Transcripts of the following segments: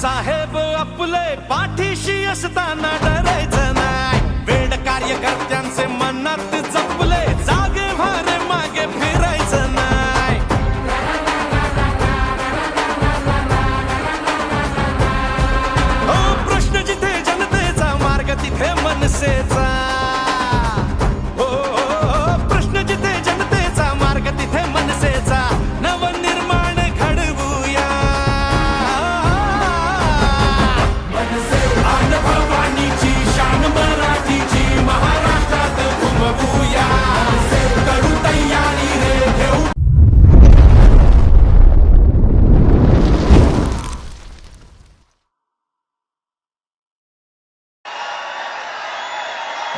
साहेब आपले पाठीशी असताना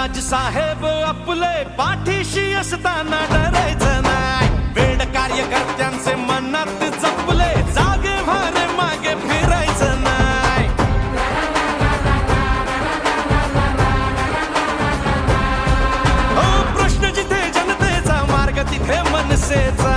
राज साहेब आपले पाठीशी असताना डरायचं नाही. वेड कार्यकर्त्यांचे मनात जपले जागे भारे मागे फिरायचं नाही. हो, प्रश्न जिथे जनतेचा मार्ग तिथे मनसेचा.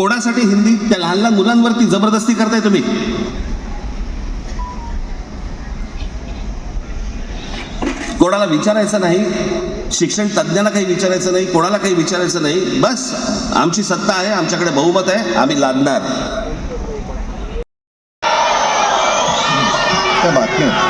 कोणासाठी हिंदी? त्या लहान लहान मुलांवरती जबरदस्ती करताय तुम्ही. कोणाला विचारायचं नाही शिक्षण तज्ज्ञांना काही विचारायचं नाही कोणाला काही विचारायचं नाही बस. आमची सत्ता आहे आमच्याकडे बहुमत आहे आम्ही लादणार त्या बातम्या.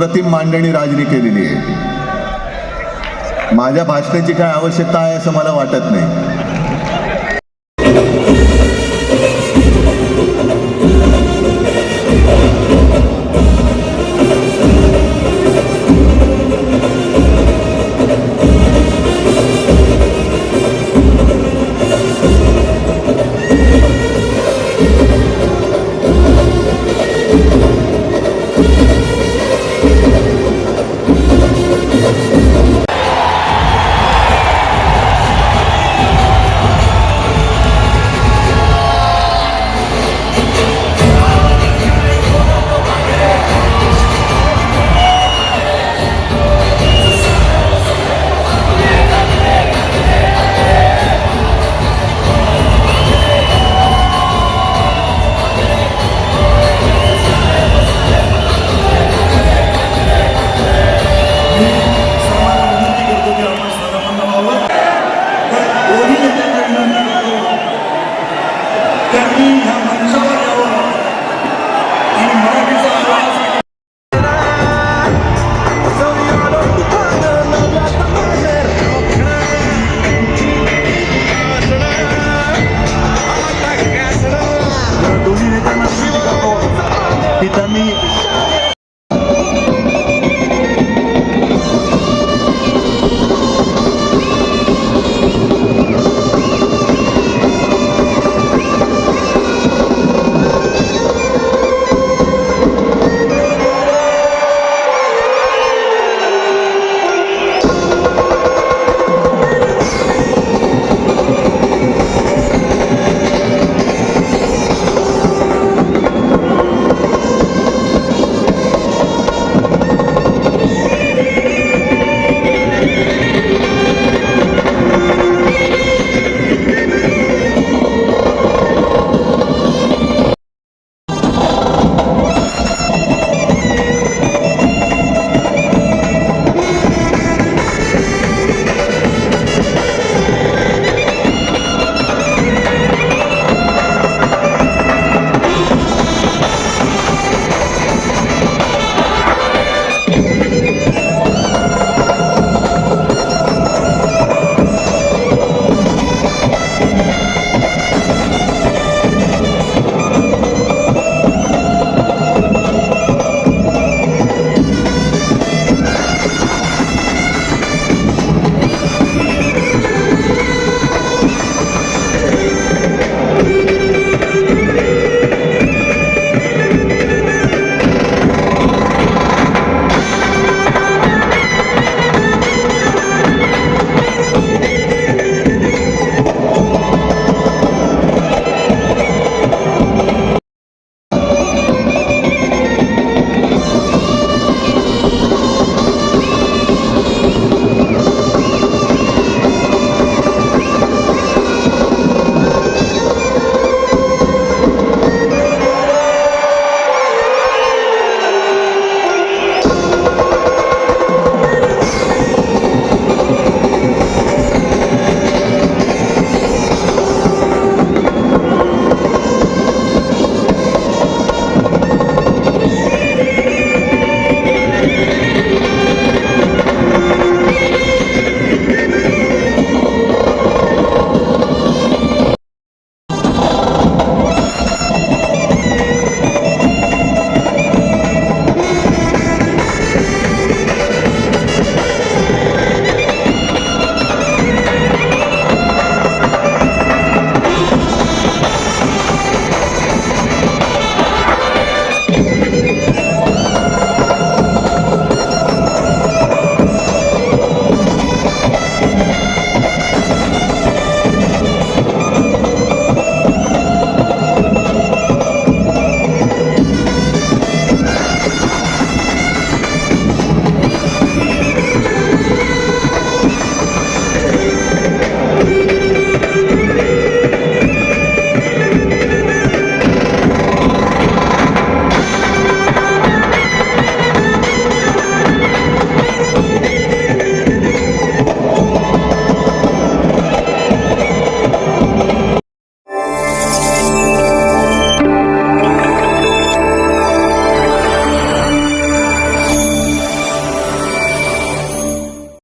अप्रतिम मांडणी राजनी केलेली आहे. माझ्या भाषणाची काय आवश्यकता आहे असं मला वाटत नाही.